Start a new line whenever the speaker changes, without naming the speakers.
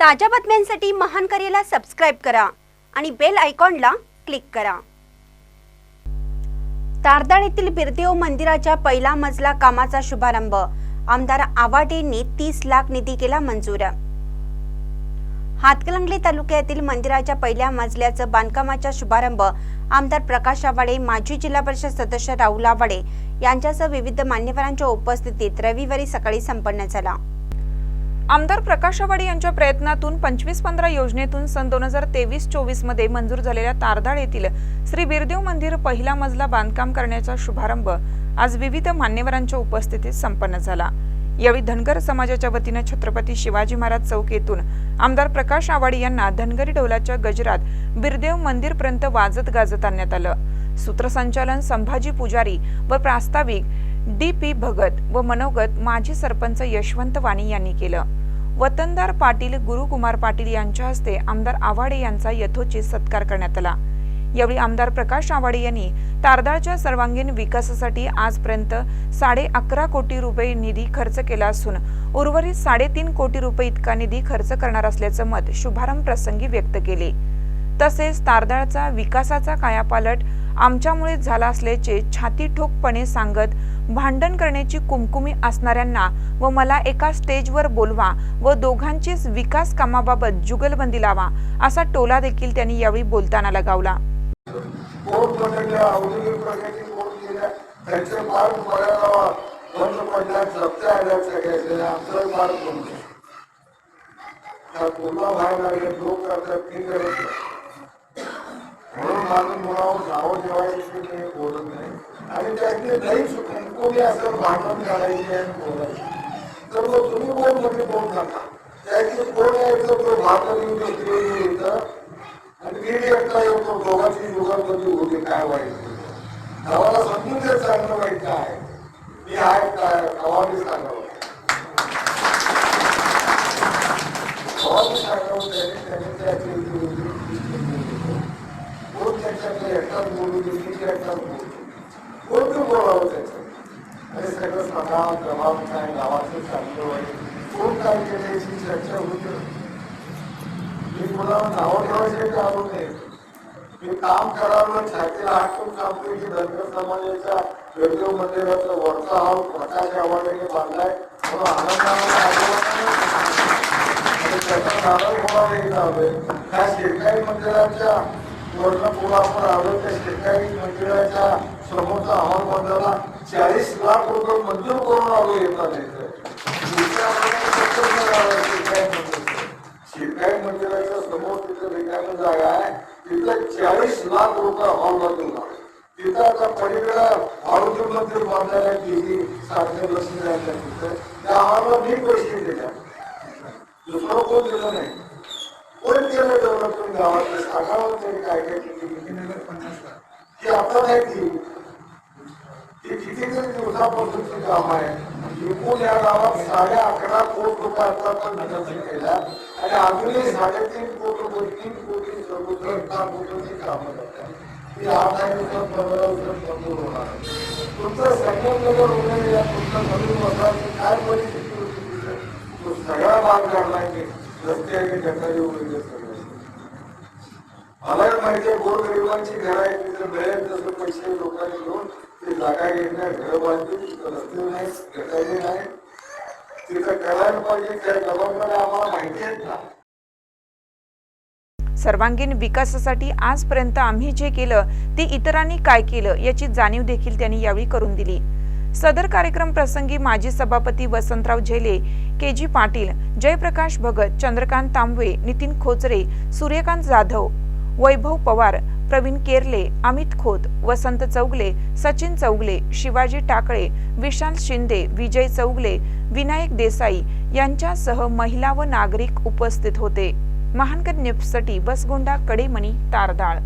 ताज्या बातम्यांसाठी महान करेला सबस्क्राईब करा आणि बेल आयकॉनला क्लिक करा. तारदाळ येथील बिरदेव मंदिराच्या पहिला मजला कामाचा शुभारंभ. आमदार आवाडेंनी तीस लाख निधी केला मंजूर. हातकलंगले तालुक्यातील मंदिराच्या पहिल्या मजल्याचं बांधकामाचा शुभारंभ आमदार प्रकाश आवाडे माजी जिल्हा परिषद सदस्य राहुल आवाडे यांच्यासह विविध मान्यवरांच्या उपस्थितीत रविवारी सकाळी संपन्न झाला.
आमदार प्रकाश आवाडे यांच्या प्रयत्नातून पंचवीस पंधरा योजनेतून सन दोन हजार तेवीस चोवीसमध्ये मंजूर झालेल्या तारदाळ येथील श्री बिरदेव मंदिर पहिला मजला बांधकाम करण्याचा शुभारंभ आज विविध मान्यवरांच्या उपस्थितीत संपन्न झाला. यावेळी धनगर समाजाच्या वतीनं छत्रपती शिवाजी महाराज चौक येथून आमदार प्रकाश आवाडे यांना धनगरी ढोलाच्या गजरात बिरदेव मंदिरपर्यंत वाजत गाजत आणण्यात आलं. सूत्रसंचालन संभाजी पुजारी व प्रास्ताविक डी पी भगत व मनोगत माजी सरपंच यशवंत वाणी यांनी केलं. वतनदार पाटील गुरुकुमार पाटील यांच्या हस्ते आमदार आवाडे यांचा यथोचित सत्कार करण्यात आला. यावेळी आमदार प्रकाश आवाडे यांनी तारदाळच्या सर्वांगीण विकासासाठी आजपर्यंत साडे अकरा कोटी रुपये निधी खर्च केला असून उर्वरित साडेतीन कोटी रुपये इतका निधी खर्च करणार असल्याचं मत शुभारंभ प्रसंगी व्यक्त केले. तसेच तारदाळचा विकासाचा कायापालट आमच्यामुळेच झाला असल्याचे छाती ठोकपणे सांगत भांडण करण्याची कुमकुमी असणाऱ्यांना व मला एका स्टेजवर बोलवा व दोघांचीच विकास कामाबाबत जुगलबंदी लावा असा टोला देखील त्यांनी यावेळी बोलताना लगावला.
म्हणून माझं मुलावर नावं ठेवायची मी बोलत नाही. आणि त्यातली नाही. चुकून कोणी असं भांडण काढायची आणि बोलायची तर मग तुम्ही कोण म्हणजे बोल नका त्यातली कोण यायचं तो भांडण येऊन येतं आणि मी एकटा येतो दोघांची युगामध्ये होते. काय वाईट गावाला समजून ते चांगलं वाईट काय? मी आहे काय गावाने सांगावं गावाने सांगावं त्याने त्याने त्याची एकटाच बोलू दे मी एकटाच बोलतो कोण बोलावं त्याचं आणि सगळं सांगा प्रभाव काय गावाचं चांगलं वाईट. कोण काय केलं याची चर्चा मी तुला नावं ठेवायचे का नाही? मी काम करावं छातीला हातून सांगतो की धनगर समाजाच्या रेडिओ मंदिराचा वरचा हा प्रकाश आवाजाने बांधलाय. म्हणून आनंदाने त्याचा नारळ कोणाला येत आलोय त्या मंदिराच्या वरनं पुढं आपण आलो त्या शेरकाई मंदिराच्या समोरचा हवाल बंधाला चाळीस लाख रुपये मंजूर करून आलो येतात शिरकाई मंदिराच्या समोर तिथं रिकामी जागा आहे. तिथं चाळीस लाख रुपये हॉल बांधून तिथं आता पलीकडे आरोग्य मंदिर बांधायला गेली साधने लक्ष्मी आहेत तिथं त्या हॉलला मी पैसे दिल्या दुसरं कोण दिलं नाही. कोण केलं डेव्हलपमेंट गावात सांगावं तरी काय काय केली ती आता नाही ती. ती कितीतरी दिवसापासूनची काम आहे एकूण या गावात साडे अकरा कोट रुपयाचा पण खर्च केला आणि अजूनही साडेतीन कोटी रुपये तीन कोटी समुद्र कोटीची कामं करतात. ती आठ दिवसात पंधरा दिवसात मंजूर होणार. तुमचं संगमनगर या तुमचं नवीन काय परिस्थिती होती सगळा भाग काढलाय रस्त्याने रस्ते आणि गटारी वगैरे मला माहिती आहे गोरगरिबांची घर आहेत तिथे मिळेल तसं पैसे लोकांनी घेऊन ते जागा घेणार घर बांधतील तिथं रस्ते नाही गटारी नाही. तिथं करायला पाहिजे त्या जबाबदाऱ्या आम्हाला माहिती आहेत ना.
सर्वांगीण विकासासाठी आजपर्यंत आम्ही जे केलं ते इतरांनी काय केलं याची जाणीव देखील त्यांनी यावेळी करून दिली. सदर कार्यक्रम प्रसंगी माजी सभापती वसंतराव झेले के जी पाटील जयप्रकाश भगत चंद्रकांत तांबवे नितीन खोचरे सूर्यकांत जाधव वैभव पवार प्रवीण केरले अमित खोत वसंत चौगले सचिन चौगले शिवाजी टाकळे विशाल शिंदे विजय चौगले विनायक देसाई यांच्यासह महिला व नागरिक उपस्थित होते. महानकर न्यूजसाठी बसगोंडा कडेमणी तारदाळ.